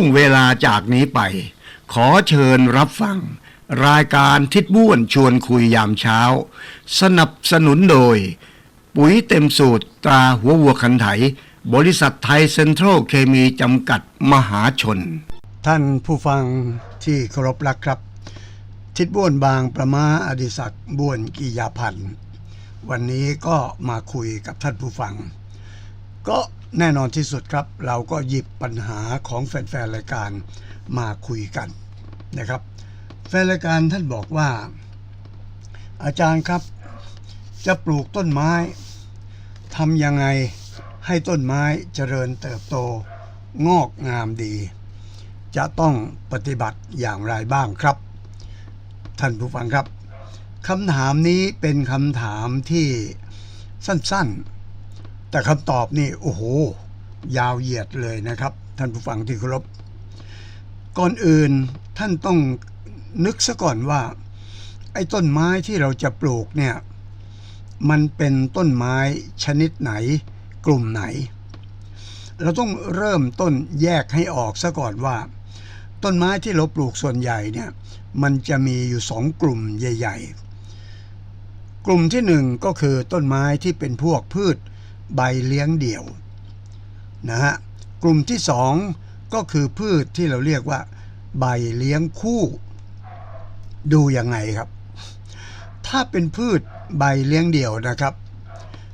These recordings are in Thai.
วงเวลาจากนี้ไป ขอเชิญรับฟัง รายการทิดบ้วนชวนคุยยามเช้า สนับสนุนโดย ปุ๋ยเต็มสูตรตราหัววัวคันไถ บริษัทไทยเซ็นทรัลเคมีจำกัดมหาชน ท่านผู้ฟังที่เคารพรักครับ ทิดบ้วนบางประมาอดิศักดิ์บ้วนกิยาพันธ์วันนี้ก็มาคุยกับท่านผู้ฟัง ก็ แน่นอนที่สุดครับ เราก็หยิบปัญหาของแฟนๆรายการมาคุยกันนะครับ แฟนรายการท่านบอกว่า อาจารย์ครับ จะปลูกต้นไม้ทำยังไงให้ต้นไม้เจริญเติบโตงอกงามดี จะต้องปฏิบัติอย่างไรบ้างครับ ท่านผู้ฟังครับคำถามนี้เป็นคำถามที่สั้นๆ แต่คำตอบนี่โอ้โห ยาวเหยียดเลยนะครับ ท่านผู้ฟังที่เคารพก่อนอื่นท่านต้องนึกซะก่อนว่า ไอ้ต้นไม้ที่เราจะปลูกเนี่ย มันเป็นต้นไม้ชนิดไหน กลุ่มไหน เราต้องเริ่มต้นแยกให้ออกซะก่อนว่า ต้นไม้ที่เราปลูกส่วนใหญ่เนี่ย มันจะมีอยู่สองกลุ่มใหญ่ ๆ กลุ่มที่หนึ่งก็คือต้นไม้ที่เป็นพวกพืช ใบเลี้ยงเดี่ยวนะฮะกลุ่มที่สองก็คือพืชที่เราเรียกว่า ใบเลี้ยงคู่ ดูยังไงครับ ถ้าเป็นพืชใบเลี้ยงเดี่ยวนะครับ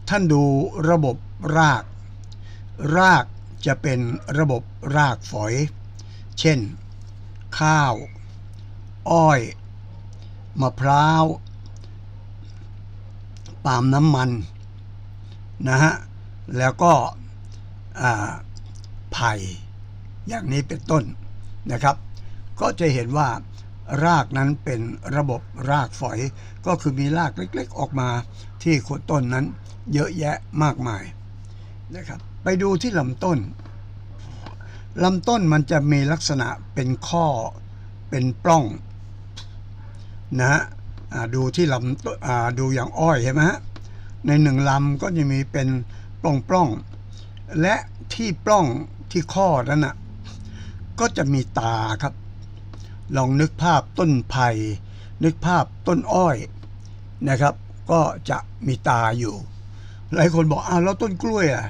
ท่านดูระบบราก รากจะเป็นระบบรากฝอย เช่น ข้าว อ้อย มะพร้าว ปาล์มน้ำมัน นะฮะแล้วก็ไผ่อย่างนี้เป็นต้นนะครับ ก็จะเห็นว่ารากนั้นเป็นระบบรากฝอย ก็คือมีรากเล็กๆออกมาที่โคนต้นนั้นเยอะแยะมากมายนะครับ ไปดูที่ลำต้นลำต้นมันจะมีลักษณะเป็นข้อเป็นปล้องนะฮะดูที่ลำดูอย่างอ้อยใช่ไหมฮะ ในหนึ่งลำก็จะมีเป็นปล้องปล้องๆและที่ปล้องที่ข้อนั้นน่ะก็จะมีตาครับ ลองนึกภาพต้นไผ่นึกภาพต้นอ้อยนะครับ ก็จะมีตาอยู่ หลายคนบอกอ้าวแล้วต้นกล้วยอะ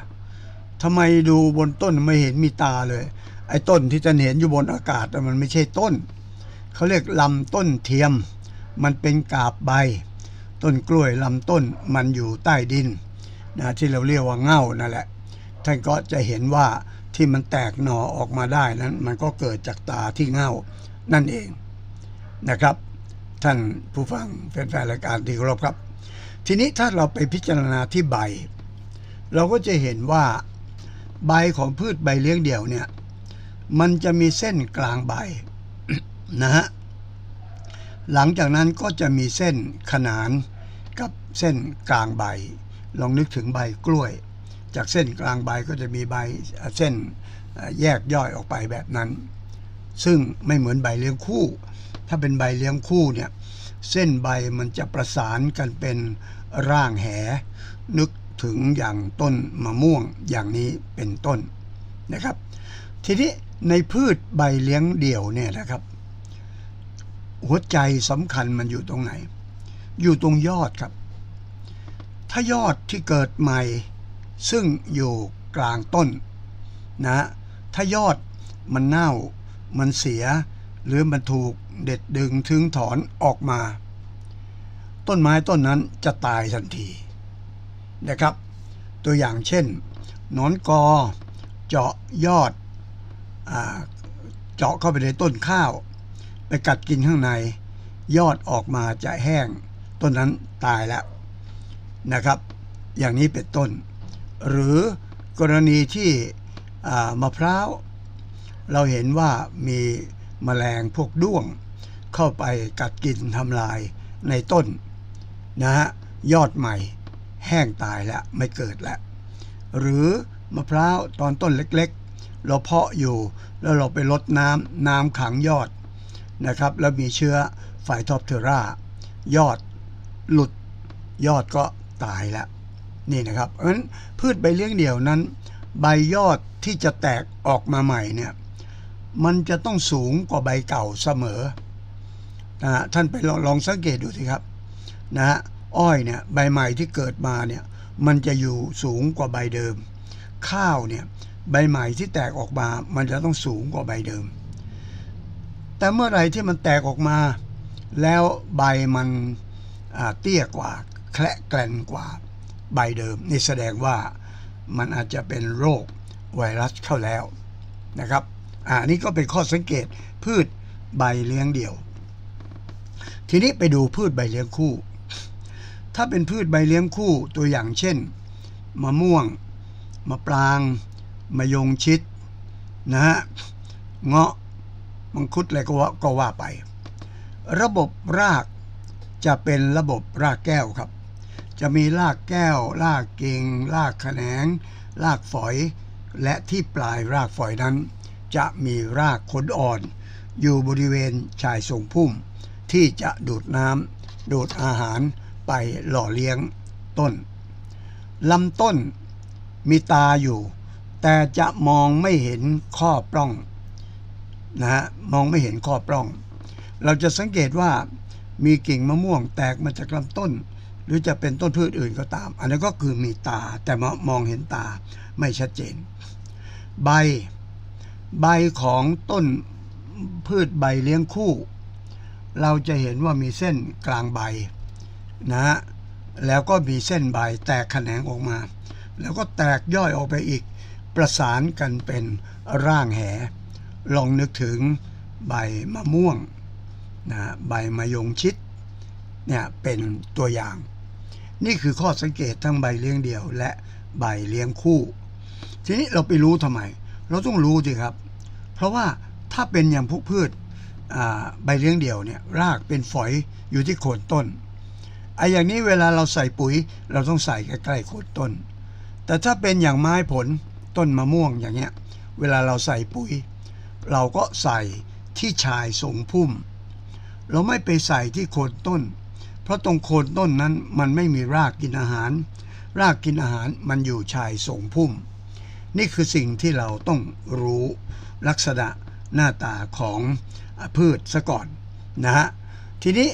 ทำไมดูบนต้นไม่เห็นมีตาเลย ไอ้ต้นที่จะเห็นอยู่บนอากาศน่มันไม่ใช่ต้น เขาเรียกลำต้นเทียม มันเป็นกาบใบ ต้นกล้วยลำต้นมันอยู่ใต้ดินนะที่เราเรียกว่าเง่านั่นแหละ ท่านก็จะเห็นว่าที่มันแตกหน่อออกมาได้นั้น มันก็เกิดจากตาที่เง่านั่นเองนะครับ ท่านผู้ฟังแฟนๆรายการที่เคารพครับ ทีนี้ถ้าเราไปพิจารณาที่ใบ เราก็จะเห็นว่าใบของพืชใบเลี้ยงเดี่ยวเนี่ย มันจะมีเส้นกลางใบนะฮะ หลังจากนั้นก็จะมีเส้นขนานกับเส้นกลางใบ ลองนึกถึงใบกล้วย จากเส้นกลางใบก็จะมีใบเส้นแยกย่อยออกไปแบบนั้น ซึ่งไม่เหมือนใบเลี้ยงคู่ ถ้าเป็นใบเลี้ยงคู่เนี่ยเส้นใบมันจะประสานกันเป็นร่างแห นึกถึงอย่างต้นมะม่วงอย่างนี้เป็นต้นนะครับ ทีนี้ในพืชใบเลี้ยงเดี่ยวเนี่ยนะครับ หัวใจสำคัญมันอยู่ตรงไหน อยู่ตรงยอดครับ ถ้ายอดที่เกิดใหม่ ซึ่งอยู่กลางต้นนะถ้ายอดมันเน่ามันเสีย หรือมันถูกเด็ดดึงถึงถอนออกมา ต้นไม้ต้นนั้นจะตายทันทีนะครับ ตัวอย่างเช่นหนอนกอ เจาะยอดอเจาะเข้าไปในต้นข้าว ไปกัดกินข้างใน ยอดออกมาจะแห้ง ต้นนั้นตายแล้วนะครับ อย่างนี้เป็นต้น หรือกรณีที่มะพร้าว เราเห็นว่ามีแมลงพวกด้วง เข้าไปกัดกินทำลายในต้นนะฮะยอดใหม่แห้งตายแล้วไม่เกิดแล้วหรือมะพร้าวตอนต้นเล็กๆ เราเพาะอยู่แล้วเราไปลดน้ำน้ำขังยอด นะครับ แล้วมีเชื้อไฟทอปเทอร่ายอดหลุดยอดก็ตายแล้วนี่นะครับเพราะฉะนั้นพืชใบเลี้ยงเดี่ยวนั้น ใบยอดที่จะแตกออกมาใหม่เนี่ยมันจะต้องสูงกว่าใบเก่าเสมอนะฮะท่านไปลองลองสังเกตดูสิครับนะฮะอ้อยเนี่ยใบใหม่ที่เกิดมาเนี่ยมันจะอยู่สูงกว่าใบเดิม ข้าวเนี่ยใบใหม่ที่แตกออกมา มันจะต้องสูงกว่าใบเดิม แต่เมื่อไหร่ที่มันแตกออกมา แล้วใบมันเตี้ยกว่า แคละแกลนกว่าใบเดิม นี่แสดงว่ามันอาจจะเป็นโรคไวรัสเข้าแล้วนะครับอ่านี่ก็เป็นข้อสังเกตพืชใบเลี้ยงเดี่ยว ทีนี้ไปดูพืชใบเลี้ยงคู่ ถ้าเป็นพืชใบเลี้ยงคู่ตัวอย่างเช่น มะม่วง มะปราง มะยงชิดนะฮะเงาะ มังคุดอะไรก็ว่าก็ว่าไป ระบบรากจะเป็นระบบรากแก้วครับ จะมีรากแก้ว รากกิ่งรากแขนง รากฝอย และที่ปลายรากฝอยนั้น จะมีรากขนอ่อน อยู่บริเวณชายทรงพุ่ม ที่จะดูดน้ำดูดอาหารไปหล่อเลี้ยงต้นลำต้นมีตาอยู่ แต่จะมองไม่เห็นข้อปล้อง นะฮะมองไม่เห็นข้อปล้อง เราจะสังเกตว่ามีกิ่งมะม่วงแตกมาจากลำต้น หรือจะเป็นต้นพืชอื่นก็ตาม อันนั้นก็คือมีตาแต่มามองเห็นตาไม่ชัดเจน ใบ ใบของต้นพืชใบเลี้ยงคู่ เราจะเห็นว่ามีเส้นกลางใบนะฮะแล้วก็มีเส้นใบแตกแขนงออกมา แล้วก็แตกย่อยออกไปอีก ประสานกันเป็นร่างแห ลองนึกถึงใบมะม่วงนะใบมะยงชิดเนี่ยเป็นตัวอย่าง นี่คือข้อสังเกตทั้งใบเลี้ยงเดี่ยว และใบเลี้ยงคู่ ทีนี้เราไปรู้ทำไม เราต้องรู้สิครับ เพราะว่าถ้าเป็นอย่างพวกพืชใบเลี้ยงเดี่ยวเนี่ยรากเป็นฝอยอยู่ที่โคนต้นไอ้อย่างนี้เวลาเราใส่ปุ๋ย เราต้องใส่ใกล้ๆโคนต้น แต่ถ้าเป็นอย่างไม้ผลต้นมะม่วงอย่างเงี้ยเวลาเราใส่ปุ๋ย เราก็ใส่ที่ชายทรงพุ่ม เราไม่ไปใส่ที่โคนต้น เพราะตรงโคนต้นนั้นมันไม่มีรากกินอาหาร รากกินอาหารมันอยู่ชายทรงพุ่ม นี่คือสิ่งที่เราต้องรู้ลักษณะหน้าตาของพืชซะก่อนนะฮะทีนี้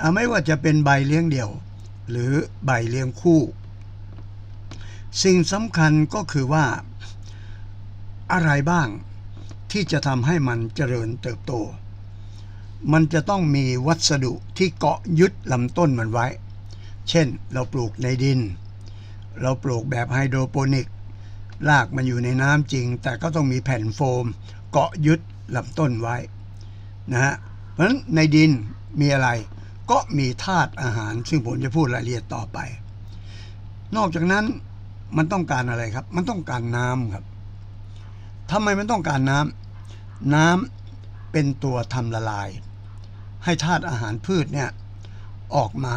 อ่าไม่ว่าจะเป็นใบเลี้ยงเดี่ยว หรือใบเลี้ยงคู่ สิ่งสำคัญก็คือว่าอะไรบ้าง ที่จะทำให้มันเจริญเติบโต มันจะต้องมีวัสดุที่เกาะยึดลำต้นมันไว้ เช่น เราปลูกในดิน เราปลูกแบบไฮโดรโปนิกรากมันอยู่ในน้ำจริง แต่ก็ต้องมีแผ่นโฟม เกาะยึดลำต้นไว้นะฮะเพราะฉะนั้นในดินมีอะไรก็มีธาตุอาหาร ซึ่งผมจะพูดรายละเอียดต่อไป นอกจากนั้นมันต้องการอะไรครับ มันต้องการน้ำครับทำไมมันต้องการน้ำ น้ำเป็นตัวทำละลาย ให้ธาตุอาหารพืชเนี่ยออกมา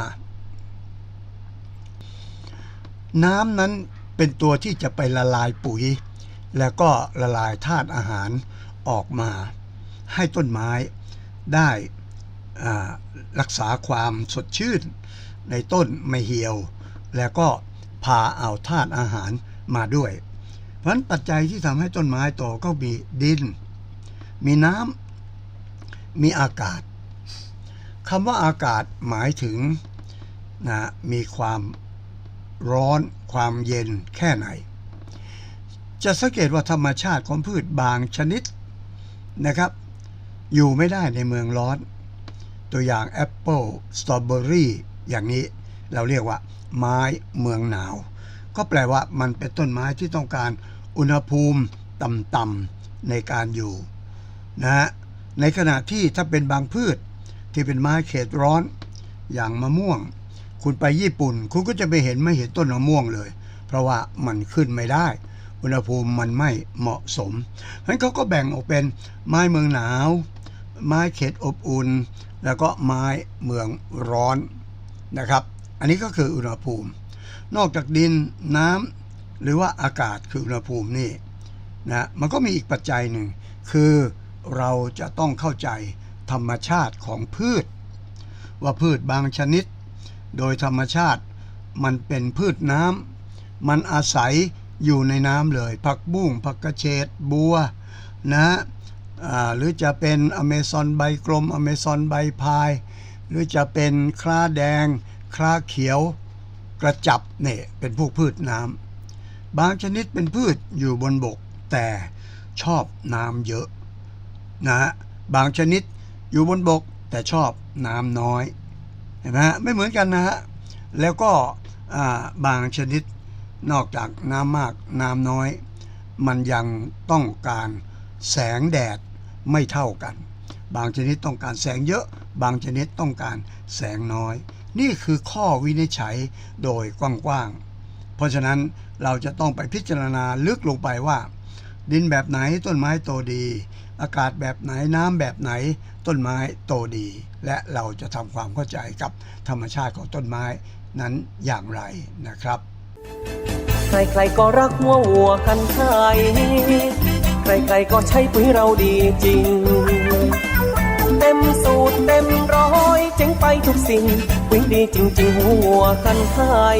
น้ำนั้นเป็นตัวที่จะไปละลายปุ๋ย แล้วก็ละลายธาตุอาหารออกมา ให้ต้นไม้ได้รักษาความสดชื่น ในต้นไม่เหี่ยว แล้วก็พาเอาธาตุอาหารมาด้วย เพราะฉะนั้นปัจจัยที่ทำให้ต้นไม้โตก็มีดิน มีน้ำมีอากาศคำว่าอากาศหมายถึงนะมีความร้อนความเย็นแค่ไหน จะสังเกตว่าธรรมชาติของพืชบางชนิดนะครับ อยู่ไม่ได้ในเมืองร้อน ตัวอย่างแอปเปิลสตรอเบอรี่อย่างนี้เราเรียกว่า ไม้เมืองหนาว ก็แปลว่ามันเป็นต้นไม้ที่ต้องการอุณหภูมิต่ำๆในการอยู่ นะฮะในขณะที่ถ้าเป็นบางพืชที่เป็นไม้เขตร้อนอย่างมะม่วง คุณไปญี่ปุ่น คุณก็จะไปเห็นไม่เห็นต้นมะม่วงเลย เพราะว่ามันขึ้นไม่ได้ อุณหภูมิมันไม่เหมาะสมเพราะฉะนั้นเขาก็แบ่งออกเป็นไม้เมืองหนาว ไม้เขตอบอุ่น แล้วก็ไม้เมืองร้อนนะครับ อันนี้ก็คืออุณหภูมิ นอกจากดินน้ำหรือว่าอากาศคืออุณหภูมินี่นะมันก็มีอีกปัจจัยหนึ่งคือ เราจะต้องเข้าใจธรรมชาติของพืช ว่าพืชบางชนิด โดยธรรมชาติมันเป็นพืชน้ำมันอาศัยอยู่ในน้ำเลย ผักบุ้งผักกระเฉดบัวนะหรือจะเป็นอเมซอนใบกลมอเมซอนใบพาย หรือจะเป็นคล้าแดง คล้าเขียว กระจับเนี่ยเป็นพวกพืชน้ำบางชนิดเป็นพืชอยู่บนบก แต่ชอบน้ำเยอะ นะฮะบางชนิดอยู่บนบกแต่ชอบน้ำน้อยเห็นไหมฮะไม่เหมือนกันนะฮะแล้วก็บางชนิดนอกจากน้ำมากน้ำน้อย มันยังต้องการแสงแดดไม่เท่ากัน บางชนิดต้องการแสงเยอะ บางชนิดต้องการแสงน้อย นี่คือข้อวินิจฉัยโดยกว้างๆ เพราะฉะนั้นเราจะต้องไปพิจารณาลึกลงไปว่า ดินแบบไหนต้นไม้โตดี อากาศแบบไหนน้ำแบบไหน ต้นไม้โตดี และเราจะทำความเข้าใจกับธรรมชาติของต้นไม้นั้นอย่างไรนะครับใครๆก็รักหัววัวกันไทยใครๆก็ใช้ปุ๋ยเราดีจริง เต็มสูตรเต็มร้อยเจ๋งไปทุกสิ่งปุ๋ยดีจริงๆหัววัวกันไทย